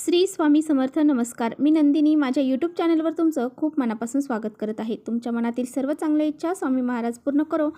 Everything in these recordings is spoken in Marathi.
श्री स्वामी समर्थ नमस्कार. मी नंदिनी. माझ्या यूट्यूब चॅनलवर तुमचं खूप मनापासून स्वागत करत आहे. तुमच्या मनातील सर्व चांगल्या इच्छा स्वामी महाराज पूर्ण करो.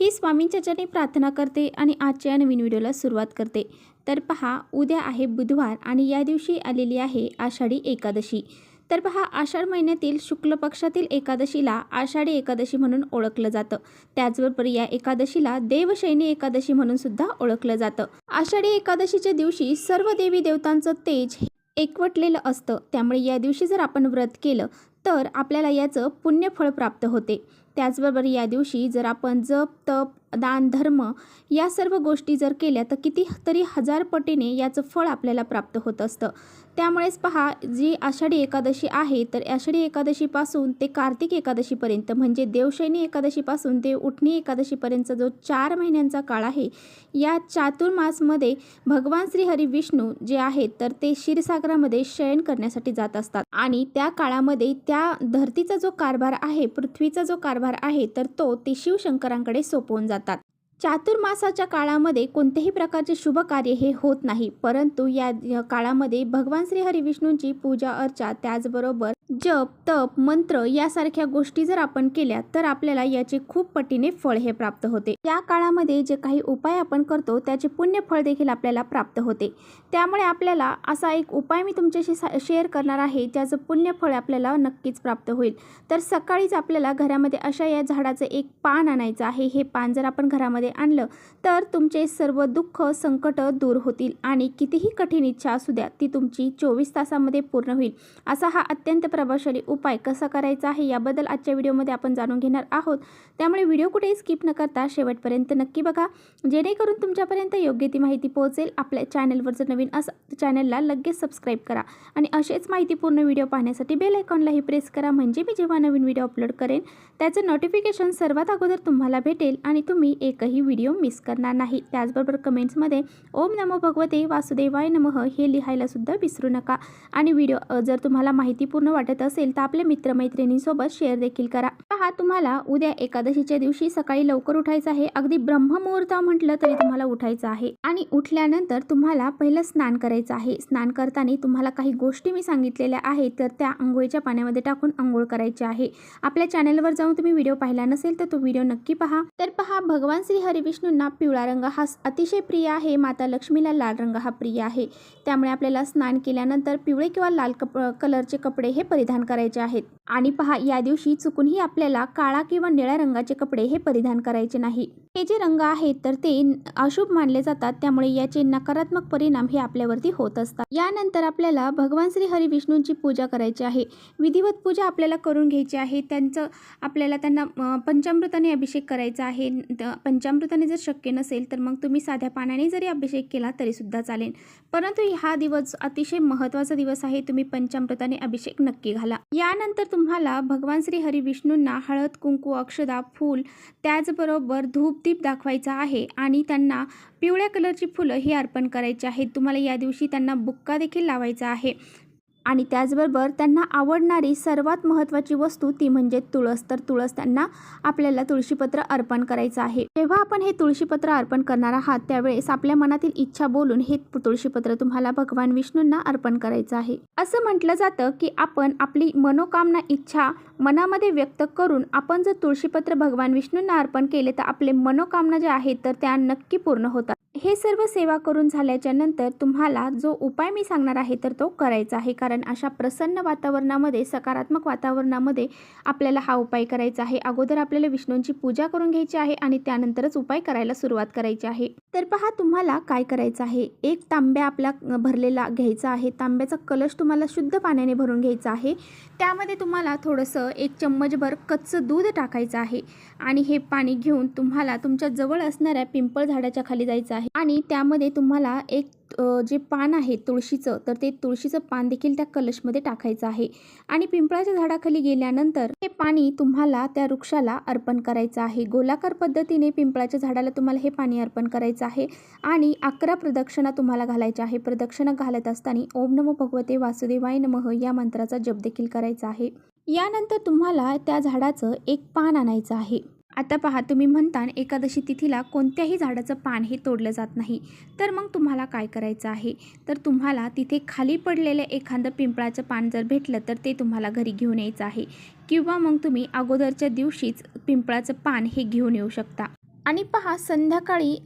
ही स्वामींच्या चरणी प्रार्थना करते आणि आजच्या या नवीन व्हिडिओला सुरुवात करते. तर पहा उद्या आहे बुधवार आणि या दिवशी आलेली आहे आषाढी एकादशी. तर पहा आषाढ महिन्यातील शुक्ल पक्षातील एकादशीला आषाढी एकादशी म्हणून ओळखलं जातं. त्याचबरोबर या एकादशीला देवशैनी एकादशी म्हणून सुद्धा ओळखलं जातं. आषाढी एकादशीच्या दिवशी सर्व देवी देवतांचं तेज एकवटलेलं असतं. त्यामुळे या दिवशी जर आपण व्रत केलं तर आपल्याला याचं पुण्यफळ प्राप्त होते. त्याचबरोबर या दिवशी जर आपण जप तप दान धर्म या सर्व गोष्टी जर केल्या तर किती तरी हजार पटीने याचं फळ आपल्याला प्राप्त होत असतं. त्यामुळेच पहा जी आषाढी एकादशी आहे तर आषाढी एकादशीपासून ते कार्तिक एकादशीपर्यंत म्हणजे देवशैनी एकादशीपासून ते उठणी एकादशीपर्यंतचा जो चार महिन्यांचा काळ आहे या चातुर्मासमध्ये भगवान श्री हरी विष्णू जे आहेत तर ते क्षीरसागरामध्ये शयन करण्यासाठी जात असतात. आणि त्या काळामध्ये त्या धरतीचा जो कारभार आहे पृथ्वीचा जो कारभार आहे तर तो ते शिवशंकरांकडे सोपवून जातात. चातुर्मासाच्या काळामध्ये कोणत्याही प्रकारचे शुभ कार्य हे होत नाही. परंतु या काळामध्ये भगवान श्री हरी विष्णूंची पूजा अर्चा त्याचबरोबर जप तप मंत्र यासारख्या गोष्टी जर आपण केल्या तर आपल्याला याचे खूप पटीने फळ हे प्राप्त होते. या काळामध्ये जे काही उपाय आपण करतो त्याचे पुण्य फळ देखील आपल्याला प्राप्त होते. त्यामुळे आपल्याला असा एक उपाय मी तुमच्याशी सा शेअर करणार आहे ज्याचं पुण्य फळ आपल्याला नक्कीच प्राप्त होईल. तर सकाळीच आपल्याला घरामध्ये अशा या झाडाचं एक पान आणायचं आहे. हे पान जर आपण घरामध्ये आणलं तर तुमचे सर्व दुःख संकट दूर होतील आणि कितीही कठीण इच्छा असू द्या ती तुमची चोवीस तासामध्ये पूर्ण होईल. असा हा अत्यंत प्रभावशाली उपाय कसा करायचा आहे याबद्दल आजच्या व्हिडिओमध्ये आपण जाणून घेणार आहोत. त्यामुळे व्हिडिओ कुठेही स्किप न करता शेवटपर्यंत नक्की बघा. जेणेकरून तुमच्यापर्यंत योग्य ती माहिती पोहोचेल. आपल्या चॅनलवर जर नवीन असं तर चॅनलला लगेच सबस्क्राईब करा. आणि असेच माहितीपूर्ण व्हिडिओ पाहण्यासाठी बेल आयकॉनलाही प्रेस करा. म्हणजे मी जेव्हा नवीन व्हिडिओ अपलोड करेन त्याचं नोटिफिकेशन सर्वात अगोदर तुम्हाला भेटेल आणि तुम्ही एकही व्हिडिओ मिस करणार नाही. त्याचबरोबर कमेंट्समध्ये ओम नमो भगवते वासुदेवाय नमः हे लिहायला सुद्धा विसरू नका. आणि व्हिडिओ जर तुम्हाला माहितीपूर्ण वाटत असेल तर आपल्या मित्रमैत्रिणींसोबत शेअर देखील करा. पहा तुम्हाला उद्या एकादशीच्या दिवशी सकाळी लवकर उठायचं आहे. अगदी ब्रह्ममुहूर्त म्हटलं तरी तुम्हाला उठायचं आहे. आणि उठल्यानंतर तुम्हाला पहिलं स्नान करायचं आहे. स्नान करताना तुम्हाला काही गोष्टी मी सांगितलेल्या आहेत तर त्या आंघोळीच्या पाण्यामध्ये टाकून आंघोळ करायची आहे. आपल्या चॅनलवर जाऊन तुम्ही व्हिडिओ पाहिला नसेल तर तो व्हिडिओ नक्की पहा. तर पहा भगवान श्री हरिविष्णूंना पिवळा रंग हा अतिशय प्रिय आहे. माता लक्ष्मीला लाल रंग हा प्रिय आहे. त्यामुळे आपल्याला स्नान केल्यानंतर पिवळे किंवा लाल कप कलरचे कपडे हे परिधान करायचे आहेत. आणि पहा या दिवशी चुकूनही आपल्याला काळा किंवा निळ्या रंगाचे कपडे हे परिधान करायचे नाही. हे जे रंग आहेत तर ते अशुभ मानले जातात त्यामुळे याचे नकारात्मक परिणाम हे आपल्यावरती होत असतात. यानंतर आपल्याला भगवान श्री हरिविष्णूंची पूजा करायची आहे. विधिवत पूजा आपल्याला करून घ्यायची आहे. त्यांचं आपल्याला त्यांना पंचामृताने अभिषेक करायचा आहे. पंचामृताने जर शक्य नसेल तर मग तुम्ही साध्या पाण्याने जरी अभिषेक केला तरीसुद्धा चालेल. परंतु हा दिवस अतिशय महत्त्वाचा दिवस आहे. तुम्ही पंचामृताने अभिषेक नक्की घाला. यानंतर तुम्हाला भगवान श्री हरी विष्णूंना हळद कुंकू अक्षदा फूल त्याचबरोबर धूपदीप दाखवायचा आहे आणि त्यांना पिवळ्या कलरची फुलं ही अर्पण करायची आहेत. तुम्हाला या दिवशी त्यांना बुक्का देखील लावायचा आहे. आणि त्याचबरोबर त्यांना आवडणारी सर्वात महत्त्वाची वस्तू ती म्हणजे तुळस. तर तुळस त्यांना आपल्याला तुळशीपत्र अर्पण करायचं आहे. जेव्हा आपण हे तुळशीपत्र अर्पण करणार आहात त्यावेळेस आपल्या मनातील इच्छा बोलून हे तुळशीपत्र तुम्हाला भगवान विष्णूंना अर्पण करायचं आहे. असं म्हटलं जातं की आपण आपली मनोकामना इच्छा मनामध्ये व्यक्त करून आपण जर तुळशीपत्र भगवान विष्णूंना अर्पण केले तर आपले मनोकामना ज्या आहेत तर त्या नक्की पूर्ण होतात. हे सर्व सेवा करून झाल्याच्यानंतर तुम्हाला जो उपाय मी सांगणार आहे तर तो करायचा आहे. कारण अशा प्रसन्न वातावरणामध्ये सकारात्मक वातावरणामध्ये आपल्याला हा उपाय करायचा आहे. अगोदर आपल्याला विष्णूंची पूजा करून घ्यायची आहे आणि त्यानंतरच उपाय करायला सुरुवात करायची आहे. तर पहा तुम्हाला काय करायचं आहे. एक तांब्या आपला भरलेला घ्यायचा आहे. तांब्याचा कलश तुम्हाला शुद्ध पाण्याने भरून घ्यायचा आहे. त्यामध्ये तुम्हाला थोडंसं एक चम्मचभर कच्चं दूध टाकायचं आहे. आणि हे पाणी घेऊन तुम्हाला तुमच्या जवळ असणाऱ्या पिंपळ झाडाच्या खाली जायचं आहे. आणि त्यामध्ये तुम्हाला एक जे पान आहे तुळशीचं तर ते तुळशीचं पान देखील त्या कलशमध्ये टाकायचं आहे. आणि पिंपळाच्या झाडाखाली गेल्यानंतर हे पाणी तुम्हाला त्या वृक्षाला अर्पण करायचं आहे. गोलाकार पद्धतीने पिंपळाच्या झाडाला तुम्हाला हे पाणी अर्पण करायचं आहे. आणि अकरा प्रदक्षिणा तुम्हाला घालायच्या आहे. प्रदक्षिणा घालत असताना ओम नमो भगवते वासुदेवाय नमः या मंत्राचा जप देखील करायचा आहे. यानंतर तुम्हाला त्या झाडाचं एक पान आणायचं आहे. आता पहा तुम्ही म्हणता एकादशी तिथीला कोणत्याही झाडाचं पान हे तोडलं जात नाही. तर मग तुम्हाला काय करायचं आहे? तर तुम्हाला तिथे खाली पडलेलं एखादं पिंपळाचं पान जर भेटलं तर ते तुम्हाला घरी घेऊन यायचं आहे. किंवा मग तुम्ही अगोदरच्या दिवशीच पिंपळाचं पान हे घेऊन येऊ शकता. आणि पहा संध्याकाळी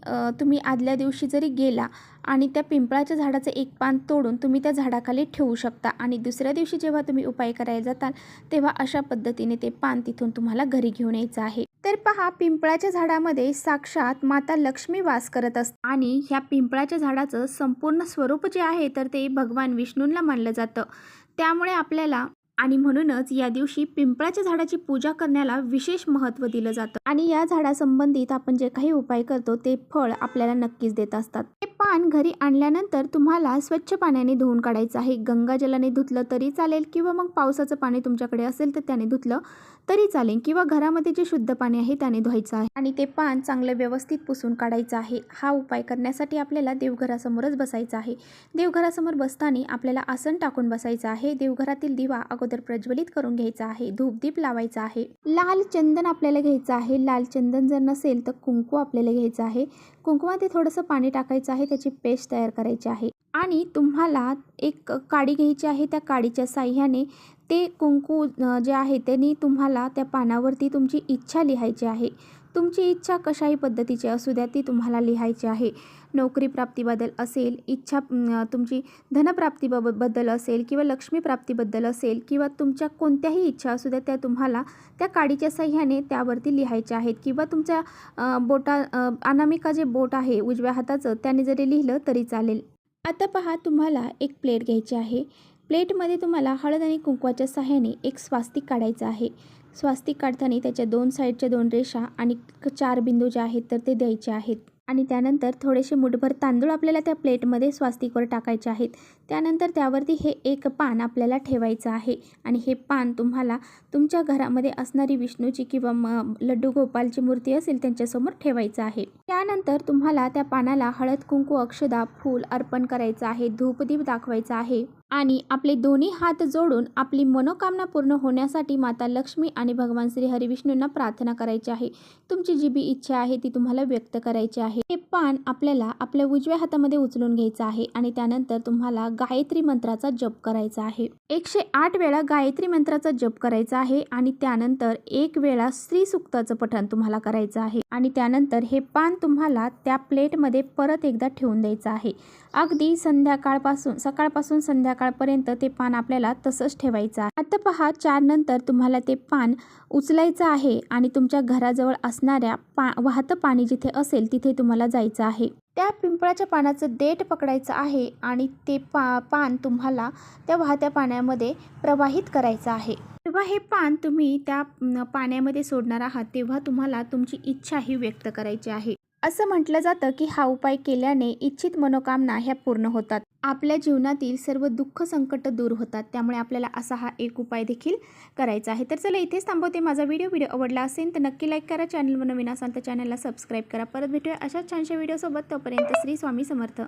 तुम्ही आदल्या दिवशी जरी गेला आणि त्या पिंपळाच्या झाडाचं एक पान तोडून तुम्ही त्या झाडाखाली ठेवू शकता आणि दुसऱ्या दिवशी जेव्हा तुम्ही उपाय करायला जाताल तेव्हा अशा पद्धतीने ते पान तिथून तुम्हाला घरी घेऊन यायचं आहे. तर पहा पिंपळाच्या झाडामध्ये साक्षात माता लक्ष्मी वास करत असते. आणि ह्या पिंपळाच्या झाडाचं संपूर्ण स्वरूप जे आहे तर ते भगवान विष्णूंना मानलं जातं. त्यामुळे आपल्याला आणि म्हणूनच या दिवशी पिंपळाच्या झाडाची पूजा करण्याला विशेष महत्त्व दिलं जातं. आणि या झाडासंबंधित आपण जे काही उपाय करतो ते फळ आपल्याला नक्कीच देत असतात. हे पान घरी आणल्यानंतर तुम्हाला स्वच्छ पाण्याने धुवून काढायचं आहे. गंगाजलाने धुतलं तरी चालेल किंवा मग पावसाचं पाणी तुमच्याकडे असेल तर त्याने धुतलं तरी चालेल किंवा घरामध्ये जे शुद्ध पाणी आहे त्याने धुवायचं आहे. आणि ते पान चांगलं व्यवस्थित पुसून काढायचं आहे. हा उपाय करण्यासाठी आपल्याला देवघरासमोरच बसायचं आहे. देवघरासमोर बसताना आपल्याला आसन टाकून बसायचं आहे. देवघरातील दिवा अगोदर प्रज्वलित करून घ्यायचा आहे. धूपदीप लावायचा आहे. लाल चंदन आपल्याला घ्यायचं आहे. लाल चंदन जर नसेल तर कुंकू आपल्याला घ्यायचं आहे. कुंकुमामध्ये थोडंसं पाणी टाकायचं आहे. त्याची पेस्ट तयार करायची आहे. आणि तुम्हाला एक काडी घ्यायची आहे. त्या काडीच्या साह्याने ते कुंकू जे आहे त्यांनी तुम्हाला त्या पानावरती तुमची इच्छा लिहायची आहे. तुमची इच्छा कशाही पद्धतीची असू द्या ती तुम्हाला लिहायची आहे. नोकरी प्राप्तीबद्दल असेल इच्छा तुमची धनप्राप्तीबाबत बद्दल असेल किंवा लक्ष्मीप्राप्तीबद्दल असेल किंवा तुमच्या कोणत्याही इच्छा असू द्या त्या तुम्हाला त्या काडीच्या सह्याने त्यावरती लिहायच्या आहेत. किंवा तुमच्या बोटा अनामिका जे बोट आहे उजव्या हाताचं त्याने जरी लिहिलं तरी चालेल. आता पहा तुम्हाला एक प्लेट घ्यायची आहे. प्लेटमध्ये तुम्हाला हळद आणि कुंकवाच्या सहाय्याने एक स्वास्तिक काढायचं आहे. स्वास्तिक काढताना त्याच्या दोन साईडच्या दोन रेषा आणि चार बिंदू जे आहेत तर ते द्यायचे आहेत. आणि त्यानंतर थोडेसे मुठभर तांदूळ आपल्याला त्या प्लेटमध्ये स्वास्तिकवर टाकायचे आहेत. त्यानंतर त्यावरती हे एक पान आपल्याला ठेवायचं आहे. आणि हे पान तुम्हाला तुमच्या घरामध्ये असणारी विष्णूची किंवा म लड्डू गोपालची मूर्ती असेल त्यांच्यासमोर ठेवायचं आहे. त्यानंतर तुम्हाला त्या पानाला हळद कुंकू अक्षदा फूल अर्पण करायचं आहे. धूपदीप दाखवायचा आहे. आणि आपले दोन्ही हात जोडून आपली मनोकामना पूर्ण होण्यासाठी माता लक्ष्मी आणि भगवान श्री हरिविष्णूंना प्रार्थना करायची आहे. तुमची जी बी इच्छा आहे ती तुम्हाला व्यक्त करायची आहे. हे पान आपल्याला आपल्या उजव्या हातामध्ये उचलून घ्यायचं आहे आणि त्यानंतर तुम्हाला गायत्री मंत्राचा जप करायचा आहे. एकशे आठ वेळा गायत्री मंत्राचा जप करायचा आहे आणि त्यानंतर एक वेळा स्त्री सुक्ताचं पठण तुम्हाला करायचं आहे. आणि त्यानंतर हे पान तुम्हाला त्या प्लेटमध्ये परत एकदा ठेवून द्यायचं आहे. अगदी संध्याकाळपासून सकाळपासून संध्याकाळपर्यंत ते पान आपल्याला तसंच ठेवायचं आहे. आता पहा चार नंतर तुम्हाला ते पान उचलायचं आहे आणि तुमच्या घराजवळ असणाऱ्या पा वाहतं पाणी जिथे असेल तिथे तुम्हाला जायचं आहे. त्या पिंपळाच्या पानाचं देठ पकडायचं आहे आणि ते पा पान तुम्हाला त्या वाहत्या पाण्यामध्ये प्रवाहित करायचं आहे. जेव्हा हे पान तुम्ही त्या पाण्यामध्ये सोडणार आहात तेव्हा तुम्हाला तुमची इच्छा ही व्यक्त करायची आहे. असं म्हटलं जातं की हा उपाय केल्याने इच्छित मनोकामना ह्या पूर्ण होतात. आपल्या जीवनातील सर्व दुःख संकट दूर होतात. त्यामुळे आपल्याला असा हा एक उपाय देखील करायचा आहे. तर चला इथेच थांबवते माझा व्हिडिओ व्हिडिओ आवडला असेल तर नक्की लाईक करा. चॅनलवर नवीन असाल तर चॅनलला सबस्क्राईब करा. परत भेटूया अशाच छानशा व्हिडिओसोबत तोपर्यंत श्री स्वामी समर्थ.